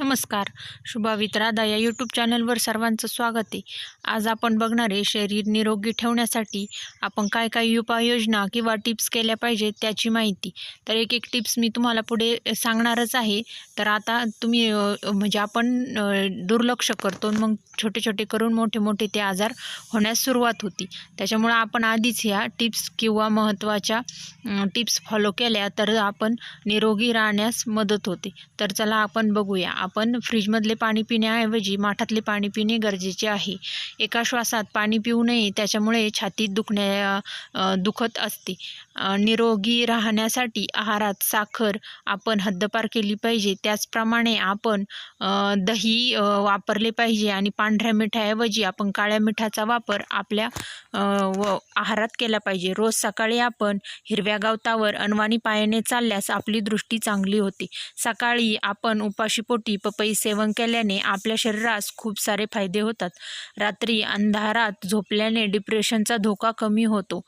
नमस्कार. शुभावित राधा या यूट्यूब चॅनलवर सर्वांचं स्वागत आहे. आज आपण बघणार आहे शरीर निरोगी ठेवण्यासाठी आपण काय काय उपाययोजना किंवा टिप्स केल्या पाहिजेत त्याची माहिती. तर एक एक टिप्स मी तुम्हाला पुढे सांगणारच आहे. तर आता तुम्ही म्हणजे आपण दुर्लक्ष करतो मग छोटे छोटे करून मोठे मोठे ते आजार होण्यास सुरुवात होती. त्याच्यामुळं आपण आधीच ह्या टिप्स किंवा महत्त्वाच्या टिप्स फॉलो केल्या तर आपण निरोगी राहण्यास मदत होते. तर चला आपण बघूया. आपण फ्रीजमधले पाणी पिण्याऐवजी माठातले पाणी पिणे गरजेचे आहे. एका श्वासात पाणी पिऊ नये त्याच्यामुळे छातीत दुखण्या दुखत असते. निरोगी राहण्यासाठी आहारात साखर आपण हद्दपार केली पाहिजे. त्याचप्रमाणे आपण दही वापरले पाहिजे आणि पांढऱ्या मिठाऐवजी आपण काळ्या मिठाचा वापर आपल्या व आहारात केला पाहिजे. रोज सकाळी आपण हिरव्या गवतावर अनवाणी पायाने चालल्यास आपली दृष्टी चांगली होते. सकाळी आपण उपाशीपोटी पपई सेवन केल्याने आपल्या शरीरास खूप सारे फायदे होतात. रात्री अंधारात झोपल्याने डिप्रेशनचा धोका कमी होतो.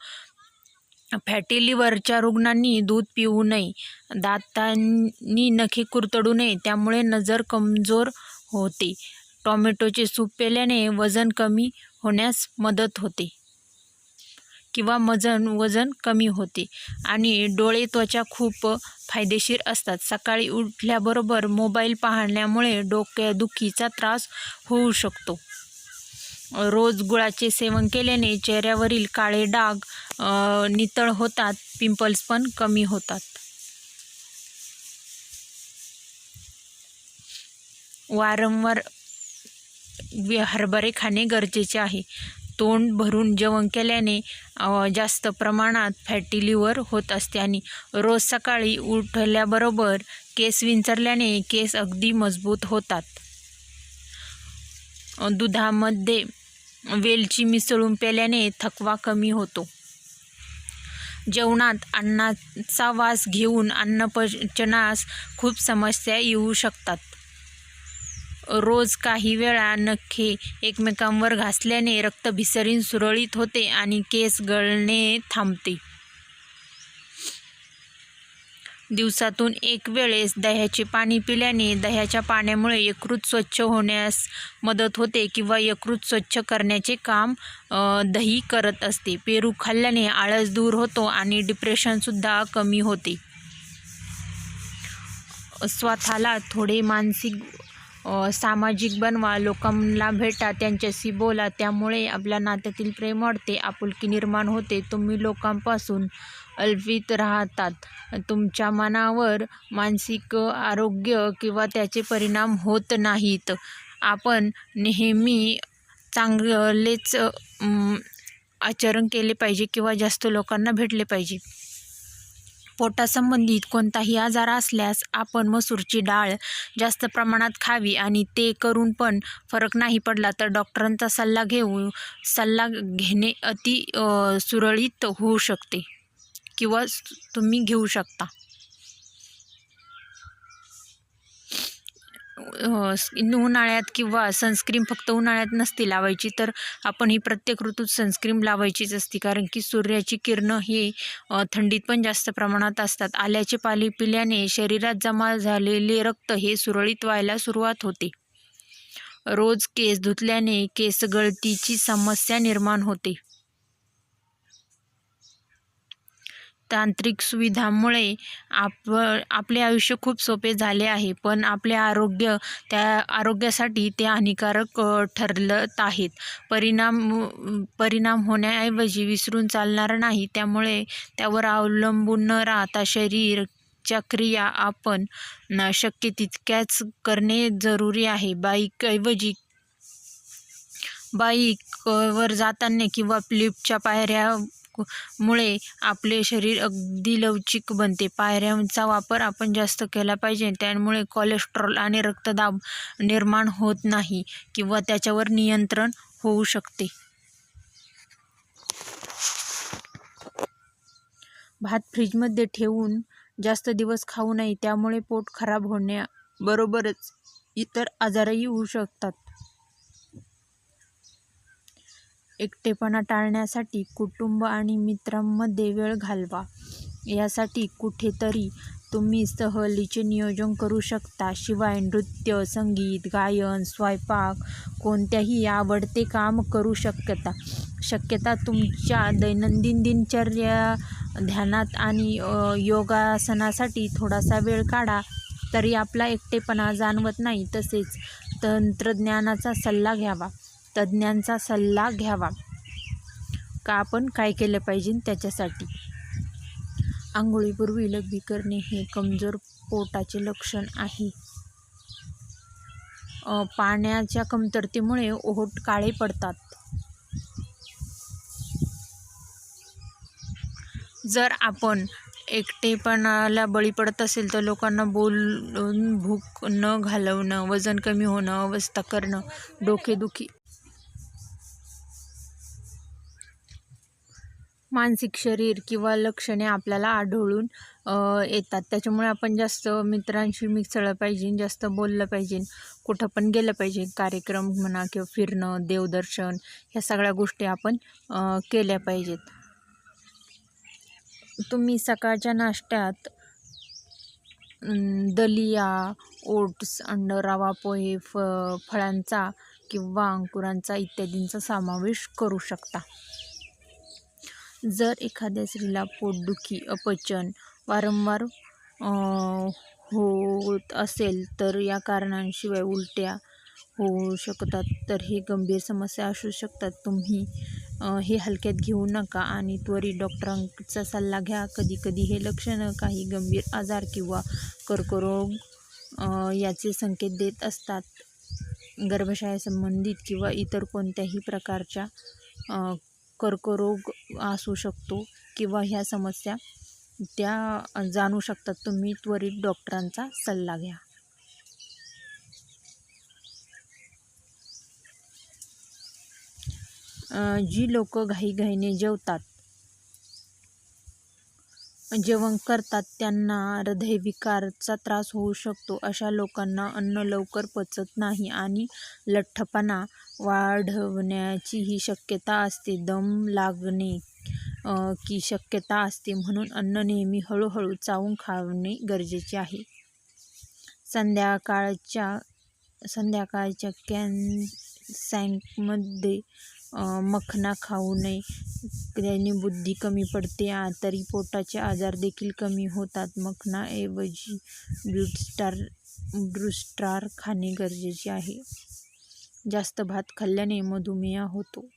फॅटी लिव्हरच्या रुग्णांनी दूध पिऊ नये. दातांनी नखे कुरतडू नये त्यामुळे नजर कमजोर होते. टॉमॅटोचे सूप पेल्याने वजन कमी होण्यास मदत होते. किंवा वजन वजन कमी होते. आणि डोळे त्वचा खूप फायदेशीर असतात. सकाळी उठल्याबरोबर मोबाईल पाहण्यामुळे डोक्यादुखीचा त्रास होऊ शकतो. रोज गुळाचे सेवन केल्याने चेहऱ्यावरील काळे डाग नितळ होतात पिंपल्स पण कमी होतात. वारंवार हरभरे खाणे गरजेचे आहे. तोंड भरून जेवण केल्याने जास्त प्रमाणात फॅटी लिव्हर होत असते आणि रोज सकाळी उठल्याबरोबर केस विंचरल्याने केस अगदी मजबूत होतात. दुधामध्ये वेलची मिसळून प्याल्याने थकवा कमी होतो. जेवणात अन्नाचा वास घेऊन अन्नपचनास खूप समस्या येऊ शकतात. रोज काही वेळा नखे एकमेकांवर घासल्याने रक्तभिसरण सुरळीत होते आणि केस गळणे थांबते. दिवसातून एक वेळेस दह्याचे पाणी पिल्याने दह्याच्या पाण्यामुळे यकृत स्वच्छ होण्यास मदत होते किंवा यकृत स्वच्छ करण्याचे काम दही करत असते. पेरू खाल्ल्याने आळस दूर होतो आणि डिप्रेशनसुद्धा कमी होते. स्वतःला थोडे मानसिक सामाजिक बनवा लोकांना भेटा त्यांच्याशी बोला त्यामुळे आपल्या नात्यातील प्रेम वाढते आपुलकी निर्माण होते. तुम्ही लोकांपासून अल्पित राहतात. तुमच्या मनावर मानसिक आरोग्य किंवा त्याचे परिणाम होत नाहीत. आपण नेहमी चांगलेच आचरण केले पाहिजे किंवा जास्त लोकांना भेटले पाहिजे. पोटासंबंधित कोणताही आजार असल्यास आपण मसूरची डाळ जास्त प्रमाणात खावी आणि ते करून पण फरक नाही पडला तर डॉक्टरांचा सल्ला घेऊ सल्ला घेणे अति सुरळीत होऊ शकते किंवा तुम्ही घेऊ शकता. उन्हाळ्यात किंवा सनस्क्रीम फक्त उन्हाळ्यात नसते लावायची तर आपण ही प्रत्येक ऋतूत सनस्क्रीम लावायचीच असते. कारण की सूर्याची किरणं ही थंडीत पण जास्त प्रमाणात असतात. आल्याचे पाली पिल्याने शरीरात जमा झालेले रक्त हे सुरळीत व्हायला सुरुवात होते. रोज केस धुतल्याने केस गळतीची समस्या निर्माण होते. तांत्रिक सुविधांमुळे आप आपले आयुष्य खूप सोपे झाले आहे पण आपले आरोग्य त्या आरोग्यासाठी ते हानिकारक अ, ठरलत आहेत. परिणाम परिणाम होण्याऐवजी विसरून चालणार नाही त्यामुळे त्यावर अवलंबून न राहता शरीरच्या क्रिया आपण शक्य तितक्याच करणे जरुरी आहे. बाईकऐवजी बाईकवर जाताना किंवा लिफ्टच्या पायऱ्या मुळे आपले शरीर अगदी लवचिक बनते. पायऱ्यांचा वापर आपण जास्त केला पाहिजे. त्यामुळे कोलेस्ट्रॉल आणि रक्तदाब निर्माण होत नाही किंवा त्याच्यावर नियंत्रण होऊ शकते. भात फ्रीजमध्ये ठेवून जास्त दिवस खाऊ नये. त्यामुळे पोट खराब होण्याबरोबरच इतर आजारही होऊ शकतात. एकटेपणा टाळण्यासाठी कुटुंब आणि मित्रांमध्ये वेळ घालवा. यासाठी कुठेतरी तुम्ही सहलीचे नियोजन करू शकता. शिवाय नृत्य संगीत गायन स्वयंपाक कोणत्याही आवडते काम करू शकता. शक्यता तुमच्या दैनंदिन दिनचर्या ध्यानात आणि योगासनासाठी थोडासा वेळ काढा. तरी आपला एकटेपणा जाणवत नाही. तसेच तंत्रज्ञानाचा सल्ला घ्यावा. तज्ज्ञांचा सल्ला घ्यावा. का आपण काय केलं पाहिजे त्याच्यासाठी? आंघोळीपूर्वी लघवी करणे हे कमजोर पोटाचे लक्षण आहे. पाण्याच्या कमतरतेमुळे ओहोट काळे पडतात. जर आपण एकटेपणाला बळी पडत असेल तर लोकांना बोलून भूक न घालवणं वजन कमी होणं अवस्था करणं डोकेदुखी मानसिक शरीर किंवा लक्षणे आपल्याला आढळून येतात. त्याच्यामुळे आपण जास्त मित्रांशी मिसळलं पाहिजे जास्त बोललं पाहिजे कुठं पण गेलं पाहिजे कार्यक्रम म्हणा किंवा फिरणं देवदर्शन ह्या सगळ्या गोष्टी आपण केल्या पाहिजेत. तुम्ही सकाळच्या नाश्त्यात दलिया ओट्स अंड रवा पोहे फ फळांचा किंवा अंकुरांचा इत्यादींचा समावेश करू शकता. जर एखाद्या स्त्रीला पोटदुखी अपचन वारंवार होत असेल तर या कारणांशिवाय उलट्या होऊ शकतात. तर हे गंभीर समस्या असू शकतात. तुम्ही हे हलक्यात घेऊ नका आणि त्वरित डॉक्टरांचा सल्ला घ्या. कधी कधी हे लक्षणं काही गंभीर आजार किंवा कर्करोग याचे संकेत देत असतात. गर्भाशयासंबंधित किंवा इतर कोणत्याही प्रकारच्या कर्करोग असू शकतो किंवा ह्या समस्या त्या जाणू शकतात. तुम्ही त्वरित डॉक्टरांचा सल्ला घ्या. जी लोक घाईघाईने जेवतात जेवण करतात त्यांना हृदयविकारचा त्रास होऊ शकतो. अशा लोकांना अन्न लवकर पचत नाही आणि लठ्ठपणा वाढवण्याची ही शक्यता असते. दम लागणे की शक्यता असते म्हणून अन्न नेहमी हळूहळू चावून खाणे गरजेचे आहे. संध्याकाळच्या संध्याकाळच्या कॅन सँकमध्ये मखना खाऊ नये. त्याने बुद्धी कमी पडते. आ- तरी पोटाचे आजार देखील कमी होतात. मखनाऐवजी ब्लूस्टार ब्रूस्टार खाणे गरजेचे आहे. जास्त भात खाल्ल्याने मधुमेह होतो.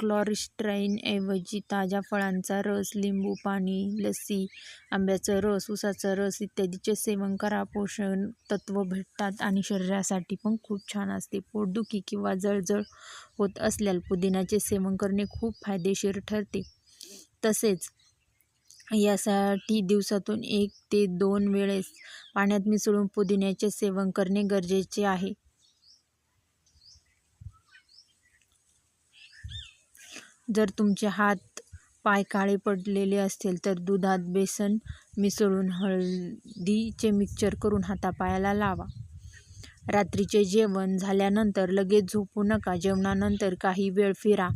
क्लॉरिस्ट्राईनऐवजी ताज्या फळांचा रस लिंबू पाणी लस्सी आंब्याचा रस उसाचा रस इत्यादीचे सेवन करा पोषण तत्व भेटतात आणि शरीरासाठी पण खूप छान असते. पोटदुखी किंवा जळजळ होत असल्यास पुदिन्याचे सेवन करणे खूप फायदेशीर ठरते. तसेच यासाठी दिवसातून एक ते दोन वेळेस पाण्यात मिसळून पुदिन्याचे सेवन करणे गरजेचे आहे. जर तुमचे हात पाय काळे पडलेले असतील तर दुधात बेसन मिसळून हळदीचे मिक्सचर करून हातापायाला लावा. रात्रीचे जेवण झाल्यानंतर लगेच झोपू नका. जेवणानंतर काही वेळ फिरा.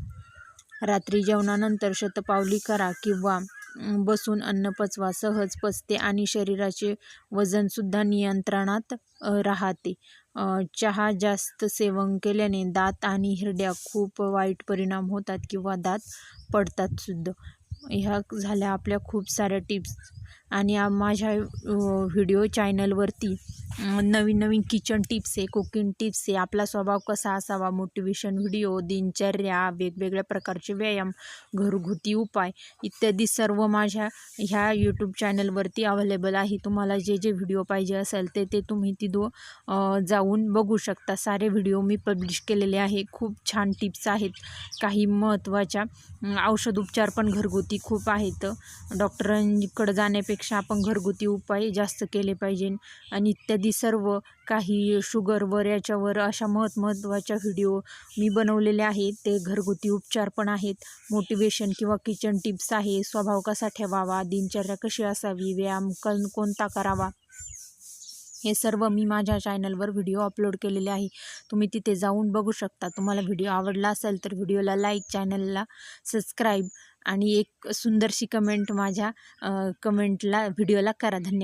रात्री जेवणानंतर शतपावली करा किंवा बसून अन्न पचवा. सहज पचते आणि शरीराचे वजनसुद्धा नियंत्रणात राहते. चहा जास्त सेवन केल्याने दात आणि हिरड्या खूप वाईट परिणाम होतात किंवा दात पडतात सुद्धा. ह्या झाल्या आपल्या खूप साऱ्या टिप्स. आणि माझ्या व्हिडिओ चॅनलवरती नवीन नवीन किचन टिप्स आहे कुकिंग टिप्स आहे. आपला स्वभाव कसा असावा? मोटिवेशन व्हिडिओ दिनचर्या वेगवेगळ्या प्रकारचे व्यायाम घरगुती उपाय इत्यादी सर्व माझ्या ह्या यूट्यूब चॅनलवरती अवेलेबल आहे. तुम्हाला जे जे व्हिडिओ पाहिजे असेल ते ते तुम्ही तिथं जाऊन बघू शकता. सारे व्हिडिओ मी पब्लिश केलेले आहे. खूप छान टिप्स आहेत. काही महत्त्वाच्या औषध उपचार पण घरगुती खूप आहेत. डॉक्टरांकडे जाण्यापेक्षा आपण घरगुती उपाय जास्त केले पाहिजे. आणि इत्यादी सर्व काही शुगरवर याच्यावर अशा महत् महत्त्वाच्या व्हिडिओ मी बनवलेले आहेत. ते घरगुती उपचार पण आहेत. मोटिवेशन किंवा किचन टिप्स आहे. स्वभाव कसा ठेवावा? दिनचर्या कशी असावी? व्यायाम कन कोणता करावा? हे सर्व मी माझ्या चॅनलवर व्हिडिओ अपलोड केलेले आहे. तुम्ही तिथे जाऊन बघू शकता. तुम्हाला व्हिडिओ आवडला असेल तर व्हिडिओला लाईक चॅनलला सबस्क्राईब आणि एक सुंदरशी कमेंट माझ्या कमेंटला व्हिडिओला करा. धन्यवाद.